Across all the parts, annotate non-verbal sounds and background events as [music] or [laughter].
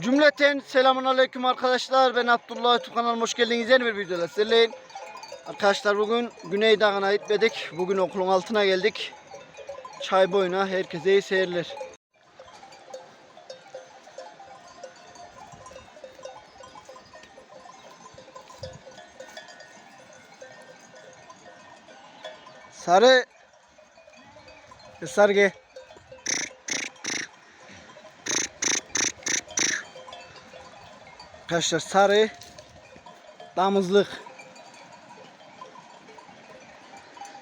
Cümleten selamun aleyküm arkadaşlar. Ben Abdullah YouTube kanalıma hoş geldiniz. Yeni bir videoda sizlerleyim. Arkadaşlar bugün Güney Dağı'na gitmedik. Bugün okulun altına geldik. Çay boyuna herkese iyi seyirler. Sarı Sarı Arkadaşlar sarı damızlık.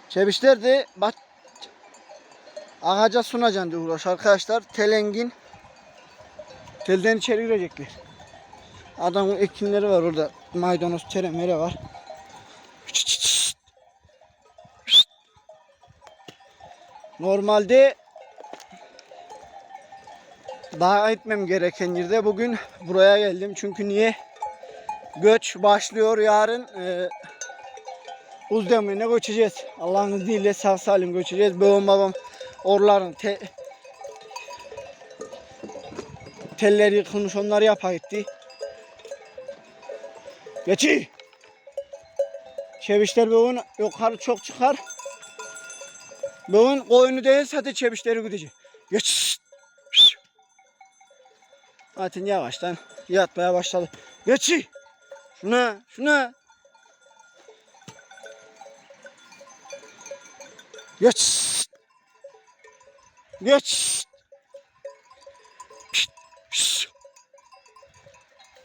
Çebişler de bak ağaca sunacan diye uğraş arkadaşlar. Telengin telden içeri girecekler. Adamın ekinleri var orada. Maydanoz, teremere var. Normalde daha etmem gereken yerde bugün buraya geldim. Çünkü niye? Göç başlıyor yarın. Ee, Uzdemir'e göçeceğiz. Allah'ın izniyle sağ salim göçeceğiz. Babam babam orların te, teller yıkılmış onları yapa gitti. Geçi. Çevişler bugün yukarı çok çıkar. Bugün koyunu değil sadece çevişleri gidecek. Geç. Zaten yavaştan yatmaya başladı. Geçi. Şuna, şuna. Geç. Geç.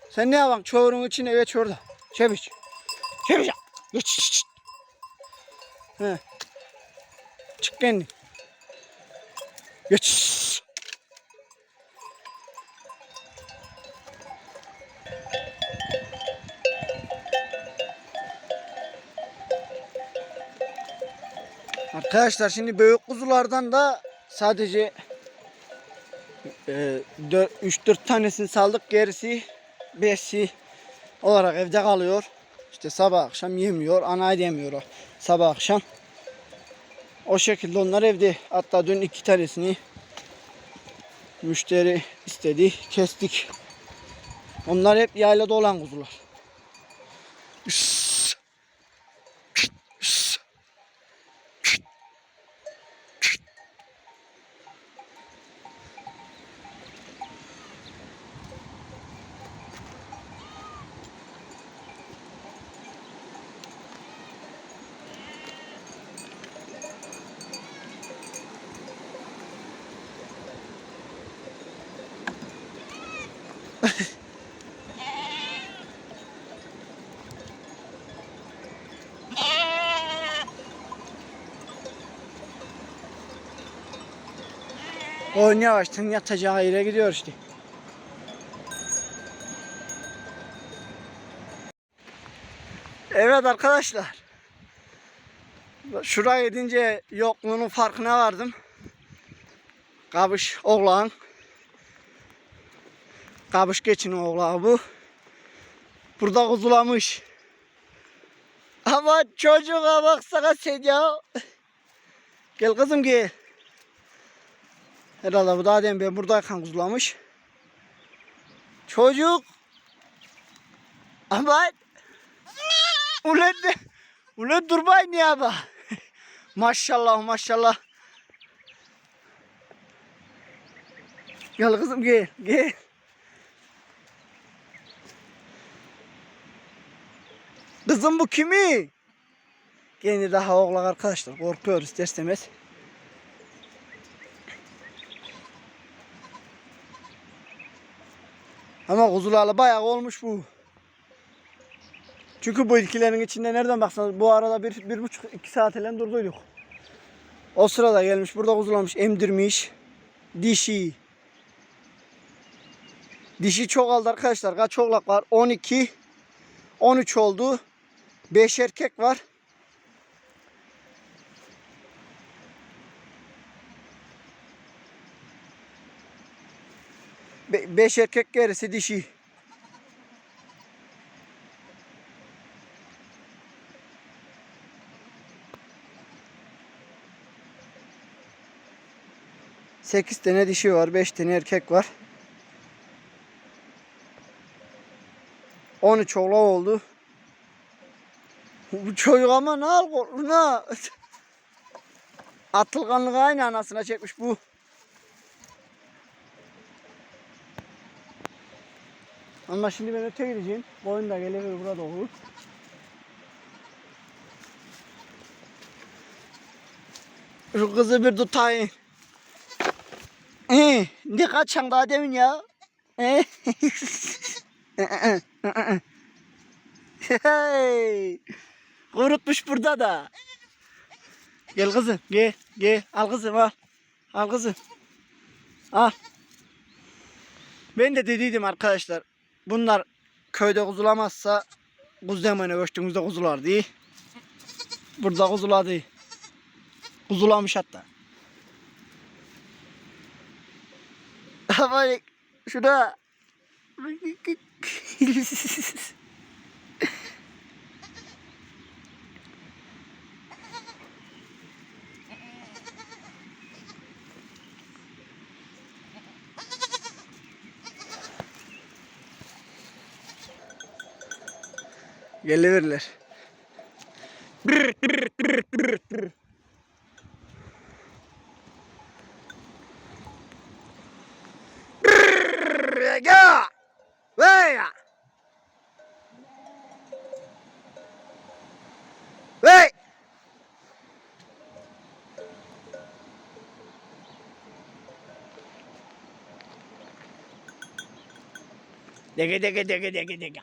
Sen ne yapan? Çoğurun içine geç orada. Çeviş. Çeviş. Geç. He. Çık kendin. Geç. Arkadaşlar şimdi büyük kuzulardan da sadece e, 3-4 tanesini saldık gerisi 5'i olarak evde kalıyor. İşte sabah akşam yemiyor, ana yemiyor sabah akşam. O şekilde onlar evde. Hatta dün iki tanesini müşteri istedi, kestik. Onlar hep yaylada olan kuzular. Üss. Oyun yavaştan yatacağı yere gidiyor işte. Evet arkadaşlar. Şuraya gidince yokluğunun farkına vardım. Kabış oğlan. Kabış geçin oğlağı bu. Burada kuzulamış. Ama çocuğa baksana sen ya. Gel kızım gel. Herhalde bu daha demin ben buradayken kuzulamış. Çocuk. Aman. Ulan de. Ulan durmayın ya bak. [laughs] maşallah maşallah. Gel kızım gel gel. Kızım bu kimi? Kendi daha oğlak arkadaşlar korkuyor ister istemez. Ama kuzularla bayağı olmuş bu. Çünkü bu ilkilerin içinde nereden baksanız bu arada bir, bir buçuk iki saat ile durduyduk. O sırada gelmiş burada kuzulamış emdirmiş. Dişi. Dişi çok aldı arkadaşlar. Kaç oğlak var? 12. 13 oldu. 5 erkek var. Be beş erkek gerisi dişi. Sekiz tane dişi var. Beş tane erkek var. 13 oğlak oldu. Bu çocuk ama ne al ne? [laughs] Atılganlık aynı anasına çekmiş bu. Ama şimdi ben öte gideceğim. Boyun da gelir burada olur. Şu kızı bir tutayım. Ee, ne kaçan daha demin ya? Ee? [laughs] Hey! Kurutmuş burada da. Gel kızım, gel, gel. Al kızım, al. Al kızım. Al. Ben de dediydim arkadaşlar. Bunlar köyde kuzulamazsa kuzu demene göçtüğümüzde kuzular diye. Burada kuzuladı. Kuzulamış hatta. [laughs] Ama şurada. Geliverler. Ga! Veya! Hey! Dege dege dege dege dege.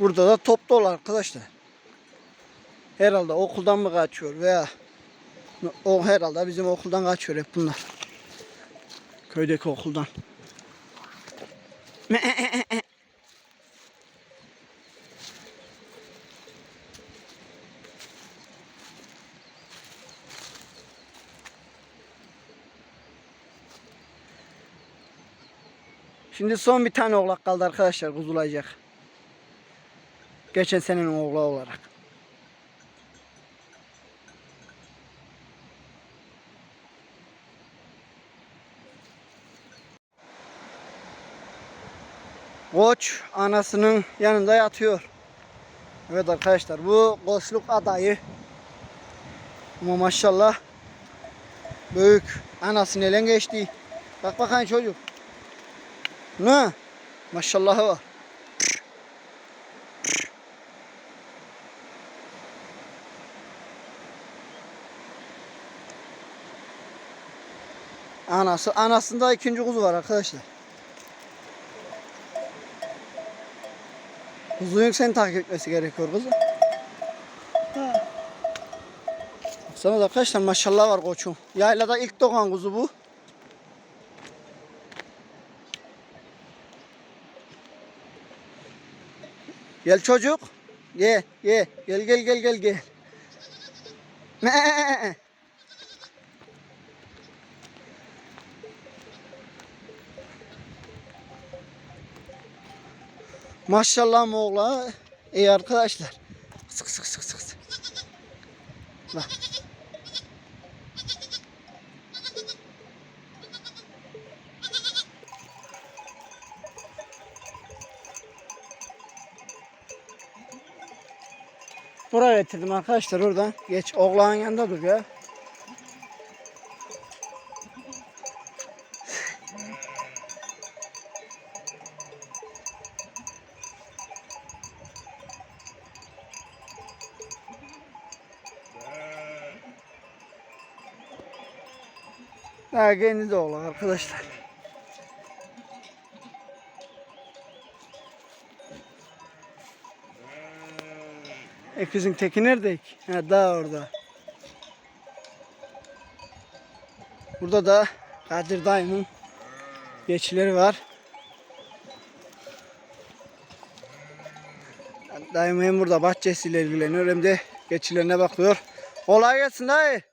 Burada da top dolu arkadaşlar. Herhalde okuldan mı kaçıyor veya o herhalde bizim okuldan kaçıyor hep bunlar. Köydeki okuldan. Şimdi son bir tane oğlak kaldı arkadaşlar kuzulayacak. Geçen senenin oğlağı olarak. Koç anasının yanında yatıyor. Evet arkadaşlar bu koçluk adayı. Ama maşallah büyük anasını elen geçti. Bak bakayım çocuk. Ne? Maşallahı var. Anası, anasında ikinci kuzu var arkadaşlar. Kuzunun seni takip etmesi gerekiyor. Ha. Baksana da arkadaşlar maşallah var koçum. Yaylada ilk doğan kuzu bu. Gel çocuk. Gel, gel, gel, gel, gel, gel, Maşallah oğla. İyi arkadaşlar. Sık sık sık. sık. Bak. Buraya getirdim arkadaşlar oradan. Geç oğlanın yanında dur ya. Kendi de oğlan arkadaşlar. Ekizin teki nerede? Ha daha orada. Burada da Kadir dayımın geçileri var. Dayım hem burada bahçesiyle ilgileniyor hem de geçilerine bakıyor. Kolay gelsin dayı.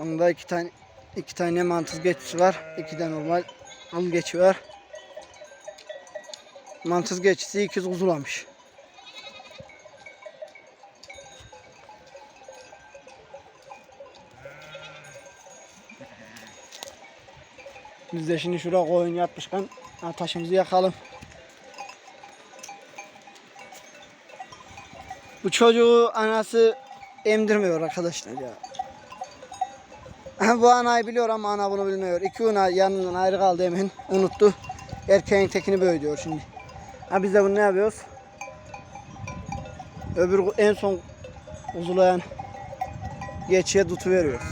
Onun da iki tane iki tane mantıs geçisi var. İki de normal al geçi var. Mantıs geçisi ikiz kuzulamış. Biz de şimdi şuraya koyun yatmışken ha, taşımızı yakalım. Bu çocuğu anası emdirmiyor arkadaşlar ya. [laughs] Bu anayı biliyor ama ana bunu bilmiyor. İki ana yanından ayrı kaldı emin. Unuttu. Erkeğin tekini böyle diyor şimdi. Ha biz de bunu ne yapıyoruz? Öbür en son uzulayan geçiye tutu veriyoruz.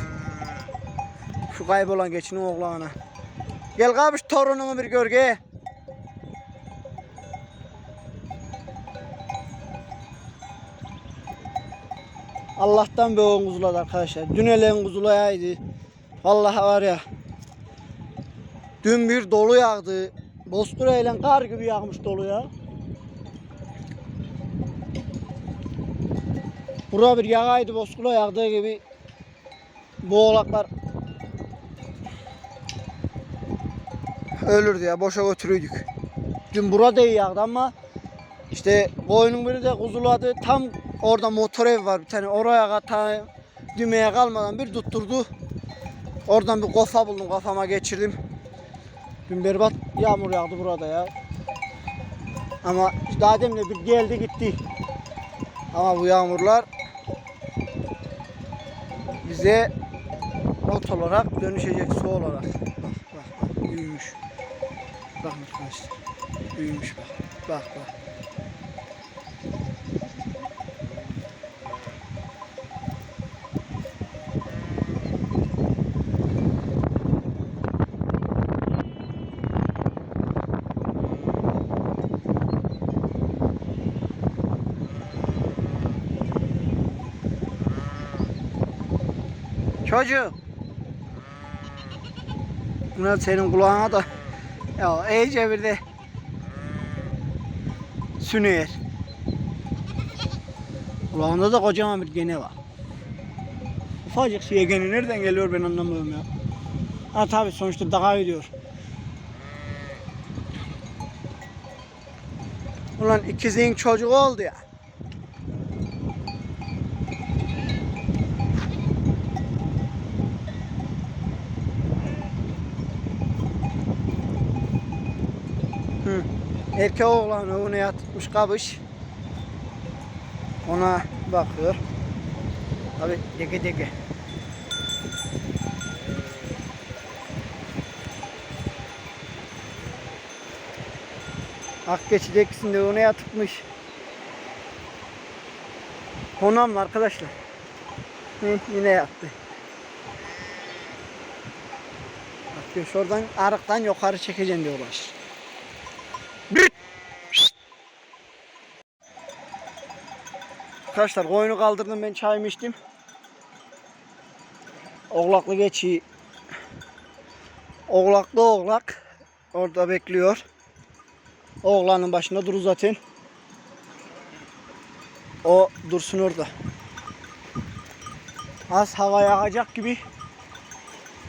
Şu kaybolan geçinin oğlana. Gel kamış torunumu bir gölge. Allah'tan bir oğun kuzuladı arkadaşlar. Dün eleğin kuzulayaydı. Vallahi var ya. Dün bir dolu yağdı. Bozkura ile kar gibi yağmış dolu ya. Bura bir yağaydı bozkura yağdığı gibi bu oğlaklar ölürdü ya boşa götürüydük. Dün burada iyi yağdı ama işte koyunun biri de kuzuladı. Tam orada motor ev var bir tane. Oraya kata düğmeye kalmadan bir tutturdu. Oradan bir kofa buldum kafama geçirdim. Dün berbat yağmur yağdı burada ya. Ama daha demin de bir geldi gitti. Ama bu yağmurlar bize ot olarak dönüşecek su olarak. Bak bak bak büyümüş. Bak arkadaşlar. Büyümüş bak. Bak bak. Çocuk. Bunlar senin kulağına da ya iyice bir de sünüyor. Kulağında da kocaman bir gene var. Ufacık şey gene nereden geliyor ben anlamıyorum ya. Ha tabi sonuçta daha gidiyor. Ulan ikizin çocuğu oldu ya. Erkek oğlan onu yatmış kabış. Ona bakıyor. Abi dege dege. Akgeçi ikisinde ona yatıkmış. Konam arkadaşlar? Yine yattı. Bakıyor şuradan arıktan yukarı çekeceğim diye uğraşır. Arkadaşlar koyunu kaldırdım ben çayımı içtim. Oğlaklı geçi. Oğlaklı oğlak orada bekliyor. Oğlanın başında dur zaten. O dursun orada. Az hava yağacak gibi.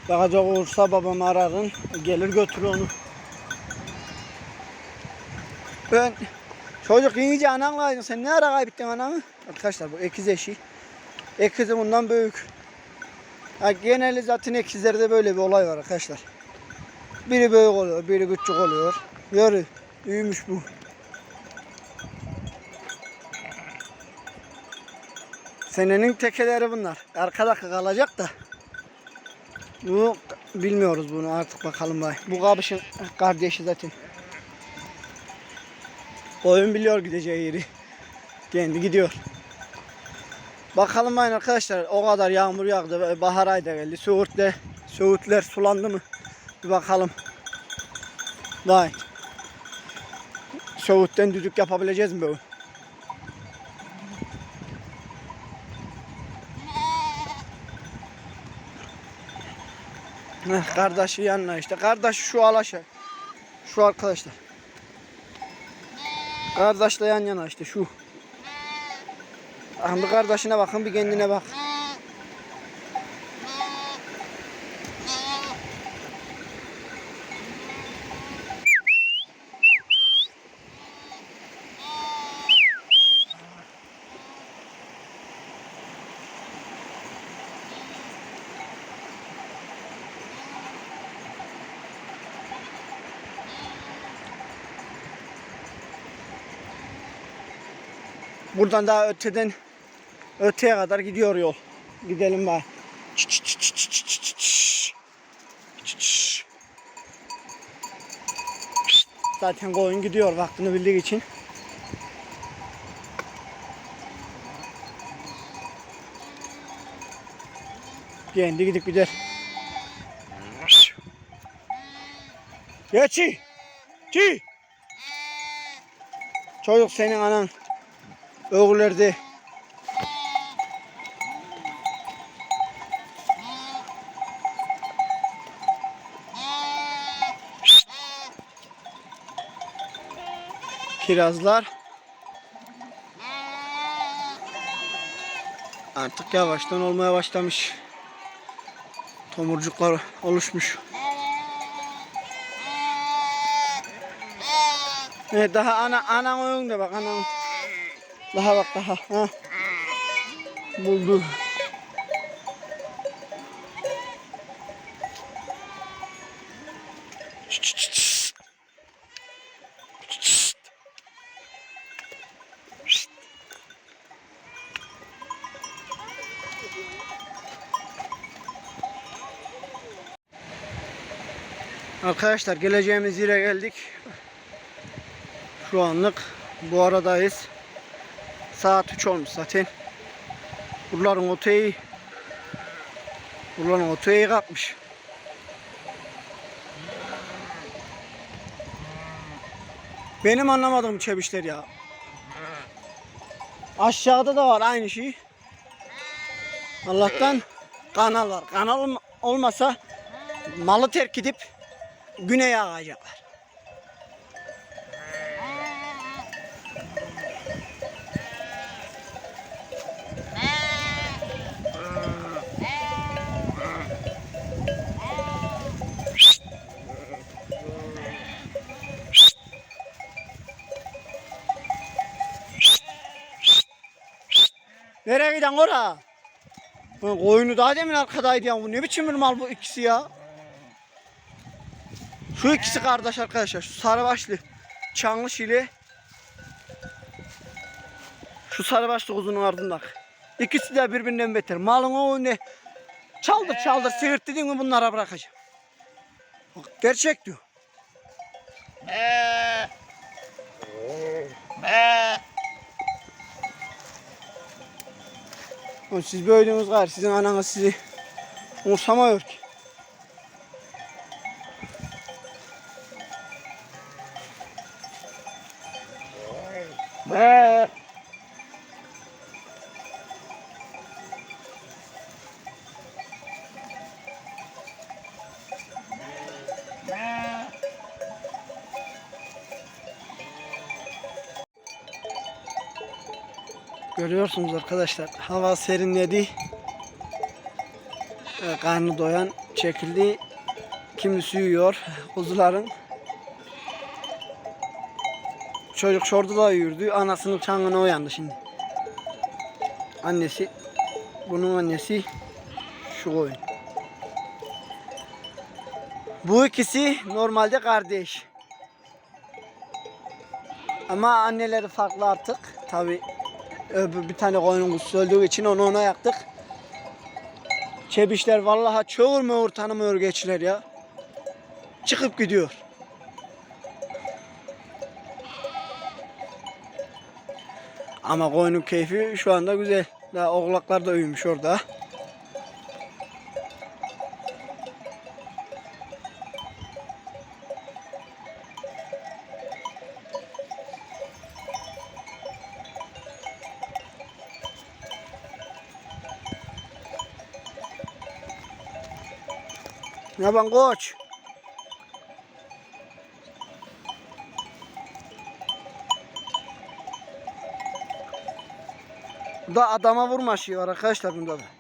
Yağacak olursa babamı ararım. Gelir götürür onu. Ben çocuk iyice ananla sen ne ara kaybettin ananı? Arkadaşlar bu ekiz eşi. Ekizi bundan büyük. Ha, geneli zaten ekizlerde böyle bir olay var arkadaşlar. Biri büyük oluyor, biri küçük oluyor. Yarı büyümüş bu. Senenin tekeleri bunlar. Arkada kalacak da. Bu bilmiyoruz bunu artık bakalım bay. Bu kabışın kardeşi zaten. Oyun biliyor gideceği yeri. Kendi gidiyor. Bakalım aynen arkadaşlar o kadar yağmur yağdı bahar ayı da geldi. Söğütle, Söğütler sulandı mı? Bir bakalım. Vay. Söğütten düdük yapabileceğiz mi bu? Heh, kardeşi yanına işte. Kardeş şu alaşa. Şu arkadaşlar. Kardeşle yan yana işte şu. Ah, bir kardeşine bakın bir kendine bak. Buradan daha öteden öteye kadar gidiyor yol. Gidelim bak. Zaten koyun gidiyor vaktini bildiği için. Kendi gidip gider. Geçi. Çi. Çocuk senin anan öğülerde. Kirazlar. Artık yavaştan olmaya başlamış. Tomurcuklar oluşmuş. Evet daha ana anan önünde bak anan. Daha bak daha. Ha. Buldu. Arkadaşlar geleceğimiz yere geldik. Şu anlık bu aradayız. Saat 3 olmuş zaten. Buraların oteyi Buraların oteyi kapmış. Benim anlamadığım çebişler ya. Aşağıda da var aynı şey. Allah'tan kanal var. Kanal olma- olmasa malı terk edip güneye ağacaklar. Nereye giden ora? Lan Koyunu daha demin arkadaydı ya. Bu ne biçim bir mal bu ikisi ya? Şu ikisi kardeş arkadaşlar. Şu sarıbaşlı Çanlış ile şu sarıbaşlı kuzunun ardındaki. İkisi de birbirinden beter. Malın o ne? Çaldır çaldır siirt dedin mi bunlara bırakacağım. Bak, gerçek diyor. Oğlum siz böyleydiniz gari. Sizin ananız sizi umursamıyor ki. Görüyorsunuz arkadaşlar. Hava serinledi. Ee, Karnı doyan çekildi. Kimisi uyuyor kuzuların. Çocuk şurada da uyurdu. Anasının çangına uyandı şimdi. Annesi bunun annesi şu koyun. Bu ikisi normalde kardeş. Ama anneleri farklı artık. Tabi öbür bir tane koyunun kuzusu öldüğü için onu ona yaktık. Çebişler vallahi çoğur möğür tanımıyor geçiler ya. Çıkıp gidiyor. Ama koyunun keyfi şu anda güzel. Daha oğlaklar da uyumuş orada. Ne yapan koç? Da adama vurma şey var arkadaşlar bunda da.